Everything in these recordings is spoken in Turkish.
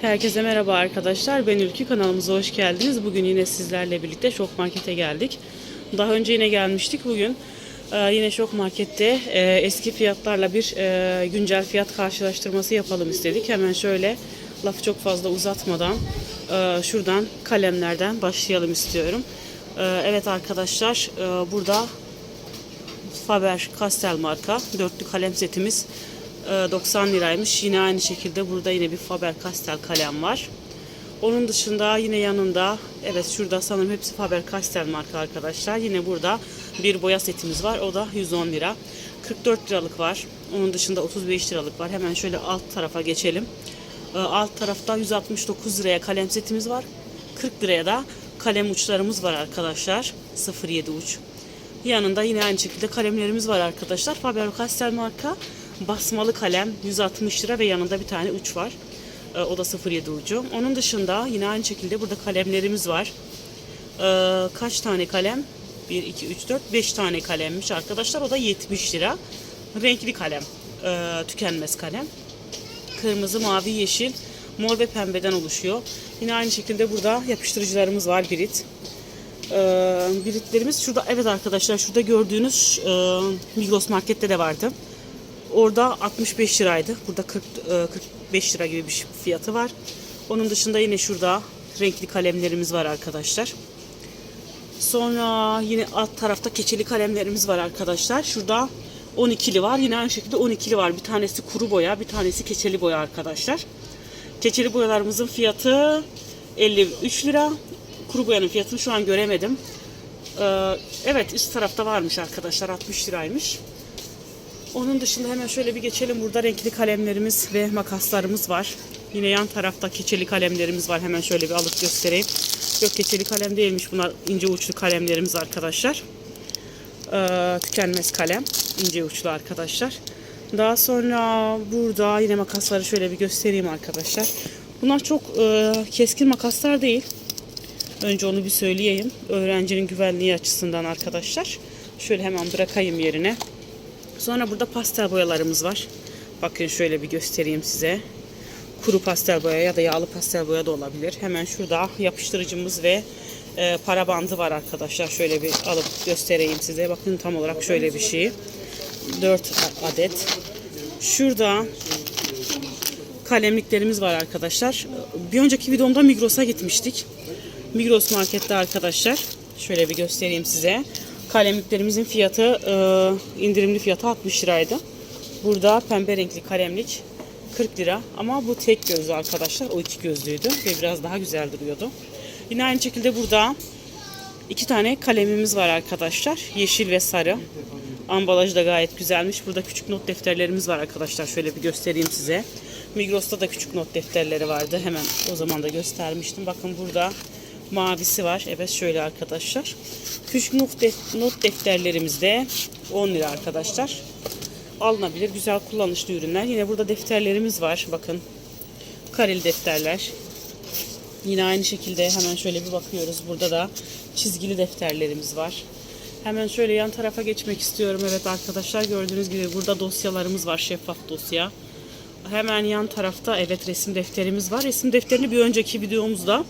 Herkese merhaba arkadaşlar. Ben Ülkü kanalımıza hoş geldiniz. Bugün yine sizlerle birlikte Şok Market'e geldik. Daha önce yine gelmiştik. Bugün e, yine Şok Market'te e, eski fiyatlarla bir e, güncel fiyat karşılaştırması yapalım istedik. Hemen şöyle lafı çok fazla uzatmadan şuradan kalemlerden başlayalım istiyorum. Evet arkadaşlar burada Faber Castell marka dörtlü kalem setimiz 90 liraymış. Yine aynı şekilde burada yine bir Faber Castell kalem var. Onun dışında yine yanında evet şurada sanırım hepsi Faber Castell marka arkadaşlar. Yine burada bir boya setimiz var. O da 110 lira. 44 liralık var. Onun dışında 35 liralık var. Hemen şöyle alt tarafa geçelim. E, Alt tarafta 169 liraya kalem setimiz var. 40 liraya da kalem uçlarımız var arkadaşlar. 07 uç. Yanında yine aynı şekilde kalemlerimiz var arkadaşlar. Faber-Castell marka basmalı kalem 160 lira ve yanında bir tane uç var. Ee, o da 07 ucu. Onun dışında yine aynı şekilde burada kalemlerimiz var. Ee, kaç tane kalem? 1, 2, 3, 4, 5 tane kalemmiş arkadaşlar. O da 70 lira. Renkli kalem. Ee, tükenmez kalem. Kırmızı, mavi, yeşil, mor ve pembeden oluşuyor. Yine aynı şekilde burada yapıştırıcılarımız var Birit. Ee, biritlerimiz şurada evet arkadaşlar şurada gördüğünüz e, Migros markette de vardı. Orada 65 liraydı. Burada 40 e, 45 lira gibi bir fiyatı var. Onun dışında yine şurada renkli kalemlerimiz var arkadaşlar. Sonra yine alt tarafta keçeli kalemlerimiz var arkadaşlar. Şurada 12'li var. Yine aynı şekilde 12'li var. Bir tanesi kuru boya, bir tanesi keçeli boya arkadaşlar. Keçeli boyalarımızın fiyatı 53 lira. Kuru boyanın fiyatını şu an göremedim. Ee, evet üst tarafta varmış arkadaşlar 60 liraymış. Onun dışında hemen şöyle bir geçelim. Burada renkli kalemlerimiz ve makaslarımız var. Yine yan tarafta keçeli kalemlerimiz var. Hemen şöyle bir alıp göstereyim. Yok keçeli kalem değilmiş. Bunlar ince uçlu kalemlerimiz arkadaşlar. Ee, tükenmez kalem. ince uçlu arkadaşlar. Daha sonra burada yine makasları şöyle bir göstereyim arkadaşlar. Bunlar çok e, keskin makaslar değil. Önce onu bir söyleyeyim. Öğrencinin güvenliği açısından arkadaşlar. Şöyle hemen bırakayım yerine. Sonra burada pastel boyalarımız var. Bakın şöyle bir göstereyim size. Kuru pastel boya ya da yağlı pastel boya da olabilir. Hemen şurada yapıştırıcımız ve e, para bandı var arkadaşlar. Şöyle bir alıp göstereyim size. Bakın tam olarak şöyle bir şey. 4 adet. Şurada kalemliklerimiz var arkadaşlar. Bir önceki videomda Migros'a gitmiştik. Migros markette arkadaşlar. Şöyle bir göstereyim size. Kalemliklerimizin fiyatı e, indirimli fiyatı 60 liraydı. Burada pembe renkli kalemlik 40 lira ama bu tek gözlü arkadaşlar. O iki gözlüydü ve biraz daha güzel duruyordu. Yine aynı şekilde burada iki tane kalemimiz var arkadaşlar. Yeşil ve sarı. Ambalajı da gayet güzelmiş. Burada küçük not defterlerimiz var arkadaşlar. Şöyle bir göstereyim size. Migros'ta da küçük not defterleri vardı. Hemen o zaman da göstermiştim. Bakın burada mavisi var. Evet şöyle arkadaşlar. Küçük not, def not defterlerimizde 10 lira arkadaşlar. Alınabilir. Güzel kullanışlı ürünler. Yine burada defterlerimiz var. Bakın. Kareli defterler. Yine aynı şekilde hemen şöyle bir bakıyoruz. Burada da çizgili defterlerimiz var. Hemen şöyle yan tarafa geçmek istiyorum. Evet arkadaşlar gördüğünüz gibi burada dosyalarımız var. Şeffaf dosya. Hemen yan tarafta evet resim defterimiz var. Resim defterini bir önceki videomuzda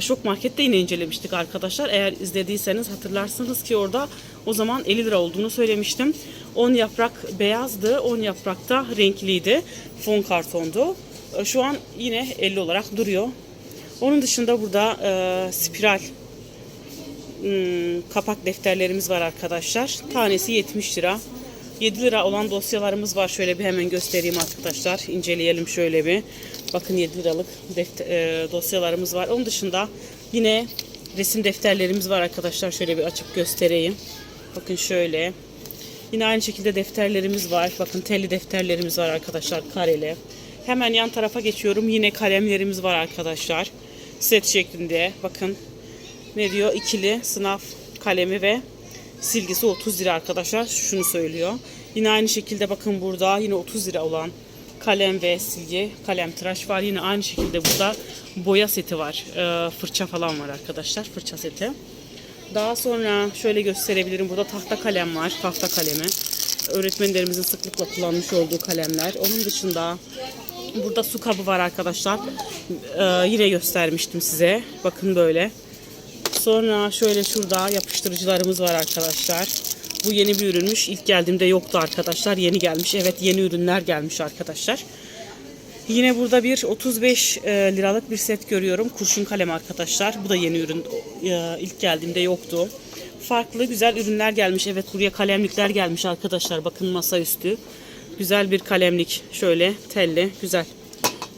Şok Market'te yine incelemiştik arkadaşlar. Eğer izlediyseniz hatırlarsınız ki orada o zaman 50 lira olduğunu söylemiştim. 10 yaprak beyazdı, 10 yaprak da renkliydi. Fon kartondu. E, Şu an yine 50 olarak duruyor. Onun dışında burada e, spiral hmm, kapak defterlerimiz var arkadaşlar. Tanesi 70 lira. 7 lira olan dosyalarımız var. Şöyle bir hemen göstereyim arkadaşlar. İnceleyelim şöyle bir. Bakın 7 liralık e, dosyalarımız var. Onun dışında yine resim defterlerimiz var arkadaşlar. Şöyle bir açıp göstereyim. Bakın şöyle. Yine aynı şekilde defterlerimiz var. Bakın telli defterlerimiz var arkadaşlar kareli. Hemen yan tarafa geçiyorum. Yine kalemlerimiz var arkadaşlar. Set şeklinde. Bakın ne diyor? İkili sınav kalemi ve silgisi 30 lira arkadaşlar. Şunu söylüyor. Yine aynı şekilde bakın burada yine 30 lira olan kalem ve silgi, kalem tıraş var. Yine aynı şekilde burada boya seti var. Ee, fırça falan var arkadaşlar. Fırça seti. Daha sonra şöyle gösterebilirim. Burada tahta kalem var. Tahta kalemi. Öğretmenlerimizin sıklıkla kullanmış olduğu kalemler. Onun dışında Burada su kabı var arkadaşlar. Ee, yine göstermiştim size. Bakın böyle. Sonra şöyle şurada yapıştırıcılarımız var arkadaşlar. Bu yeni bir ürünmüş. İlk geldiğimde yoktu arkadaşlar. Yeni gelmiş. Evet yeni ürünler gelmiş arkadaşlar. Yine burada bir 35 e, liralık bir set görüyorum. Kurşun kalem arkadaşlar. Bu da yeni ürün. E, ilk geldiğimde yoktu. Farklı güzel ürünler gelmiş. Evet buraya kalemlikler gelmiş arkadaşlar. Bakın masaüstü. Güzel bir kalemlik. Şöyle telli. Güzel.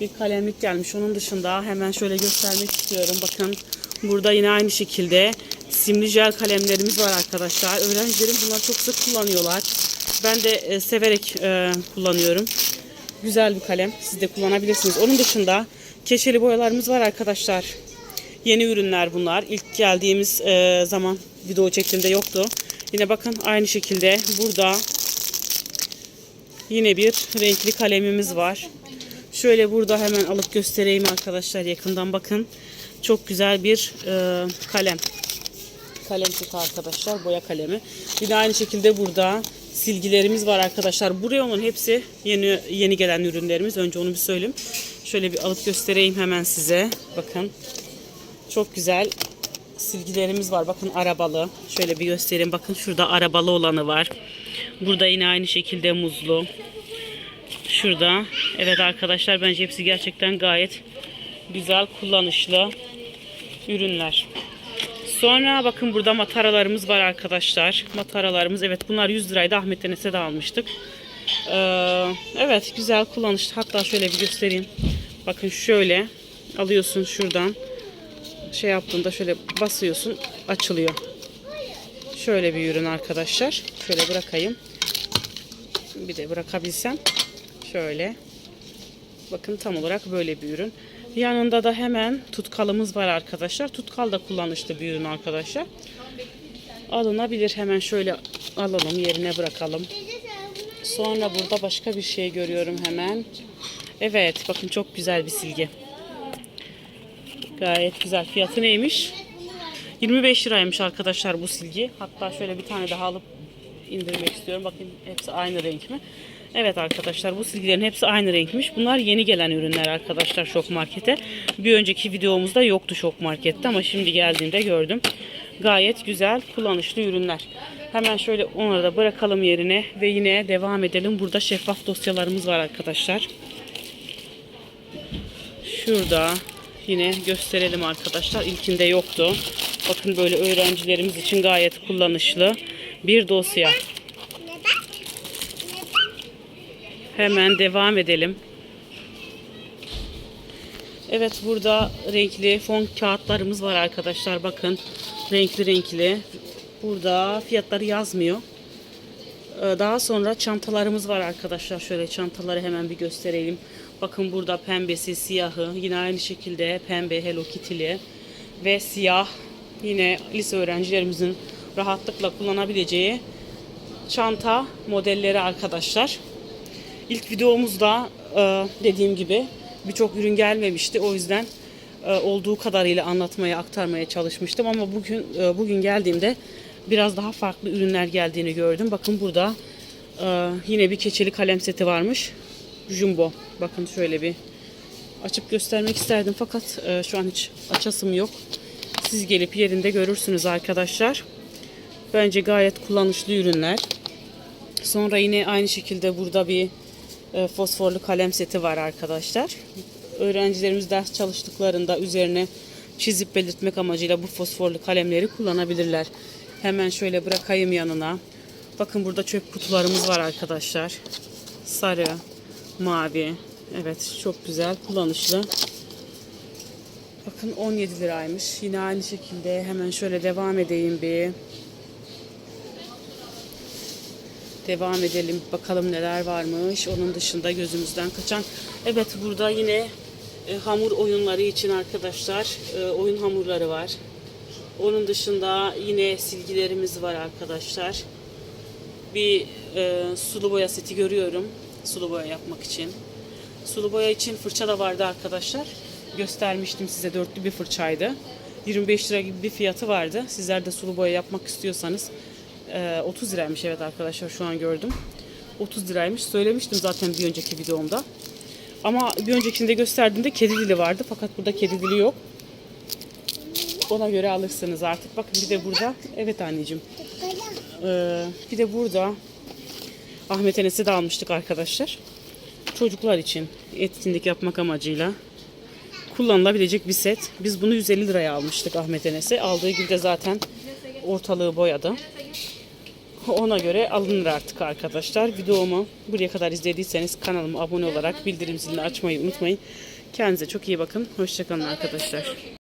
Bir kalemlik gelmiş. Onun dışında hemen şöyle göstermek istiyorum. Bakın burada yine aynı şekilde simli jel kalemlerimiz var arkadaşlar. Öğrencilerim bunları çok sık kullanıyorlar. Ben de e, severek e, kullanıyorum. Güzel bir kalem. Siz de kullanabilirsiniz. Onun dışında keçeli boyalarımız var arkadaşlar. Yeni ürünler bunlar. İlk geldiğimiz e, zaman video çektiğimde yoktu. Yine bakın aynı şekilde burada yine bir renkli kalemimiz var. Şöyle burada hemen alıp göstereyim arkadaşlar yakından bakın. Çok güzel bir e, kalem. Kalem seti arkadaşlar. Boya kalemi. Bir de aynı şekilde burada silgilerimiz var arkadaşlar. Buraya onun hepsi yeni yeni gelen ürünlerimiz. Önce onu bir söyleyeyim. Şöyle bir alıp göstereyim hemen size. Bakın. Çok güzel silgilerimiz var. Bakın arabalı. Şöyle bir göstereyim. Bakın şurada arabalı olanı var. Burada yine aynı şekilde muzlu. Şurada. Evet arkadaşlar bence hepsi gerçekten gayet güzel, kullanışlı ürünler. Sonra bakın burada mataralarımız var arkadaşlar. Mataralarımız evet bunlar 100 liraydı. Ahmet Enes'e de almıştık. Ee, evet güzel kullanışlı. Hatta şöyle bir göstereyim. Bakın şöyle alıyorsun şuradan. Şey yaptığında şöyle basıyorsun açılıyor. Şöyle bir ürün arkadaşlar. Şöyle bırakayım. Bir de bırakabilsem. Şöyle. Bakın tam olarak böyle bir ürün. Yanında da hemen tutkalımız var arkadaşlar. Tutkal da kullanışlı bir ürün arkadaşlar. Alınabilir. Hemen şöyle alalım yerine bırakalım. Sonra burada başka bir şey görüyorum hemen. Evet bakın çok güzel bir silgi. Gayet güzel. Fiyatı neymiş? 25 liraymış arkadaşlar bu silgi. Hatta şöyle bir tane daha alıp indirmek istiyorum. Bakın hepsi aynı renk mi? Evet arkadaşlar bu silgilerin hepsi aynı renkmiş. Bunlar yeni gelen ürünler arkadaşlar Şok Market'e. Bir önceki videomuzda yoktu Şok Market'te ama şimdi geldiğimde gördüm. Gayet güzel kullanışlı ürünler. Hemen şöyle onları da bırakalım yerine ve yine devam edelim. Burada şeffaf dosyalarımız var arkadaşlar. Şurada yine gösterelim arkadaşlar. İlkinde yoktu. Bakın böyle öğrencilerimiz için gayet kullanışlı bir dosya. Hemen devam edelim. Evet burada renkli fon kağıtlarımız var arkadaşlar. Bakın renkli renkli. Burada fiyatları yazmıyor. Ee, Daha sonra çantalarımız var arkadaşlar. Şöyle çantaları hemen bir göstereyim. Bakın burada pembesi, siyahı. Yine aynı şekilde pembe Hello Kitty'li ve siyah. Yine lise öğrencilerimizin rahatlıkla kullanabileceği çanta modelleri arkadaşlar. İlk videomuzda e, dediğim gibi birçok ürün gelmemişti. O yüzden e, olduğu kadarıyla anlatmaya, aktarmaya çalışmıştım. Ama bugün e, bugün geldiğimde biraz daha farklı ürünler geldiğini gördüm. Bakın burada yine bir keçeli kalem seti varmış. Jumbo. Bakın şöyle bir açıp göstermek isterdim fakat şu an hiç açasım yok. Siz gelip yerinde görürsünüz arkadaşlar. Bence gayet kullanışlı ürünler. Sonra yine aynı şekilde burada bir e, fosforlu kalem seti var arkadaşlar. Öğrencilerimiz ders çalıştıklarında üzerine çizip belirtmek amacıyla bu fosforlu kalemleri kullanabilirler. Hemen şöyle bırakayım yanına. Bakın burada çöp kutularımız var arkadaşlar. Sarı, mavi. Evet çok güzel, kullanışlı. Bakın 17 liraymış. Yine aynı şekilde hemen şöyle devam edeyim bir. Devam edelim. Bakalım neler varmış. Onun dışında gözümüzden kaçan. Evet burada yine e, hamur oyunları için arkadaşlar e, oyun hamurları var. Onun dışında yine silgilerimiz var arkadaşlar. Bir e, sulu boya seti görüyorum. Sulu boya yapmak için. Sulu boya için fırça da vardı arkadaşlar. Göstermiştim size dörtlü bir fırçaydı. 25 lira gibi bir fiyatı vardı. Sizler de sulu boya yapmak istiyorsanız e, 30 liraymış evet arkadaşlar şu an gördüm. 30 liraymış. Söylemiştim zaten bir önceki videomda. Ama bir öncekinde gösterdiğimde kedi dili vardı. Fakat burada kedi dili yok. Ona göre alırsınız artık. Bakın bir de burada. Evet anneciğim. Ee, bir de burada Ahmet Enes'i de almıştık arkadaşlar. Çocuklar için etkinlik yapmak amacıyla kullanılabilecek bir set. Biz bunu 150 liraya almıştık Ahmet Enes'e. Aldığı gibi de zaten ortalığı boyadı. Ona göre alınır artık arkadaşlar. Videomu buraya kadar izlediyseniz kanalıma abone olarak bildirim zilini açmayı unutmayın. Kendinize çok iyi bakın. Hoşçakalın arkadaşlar.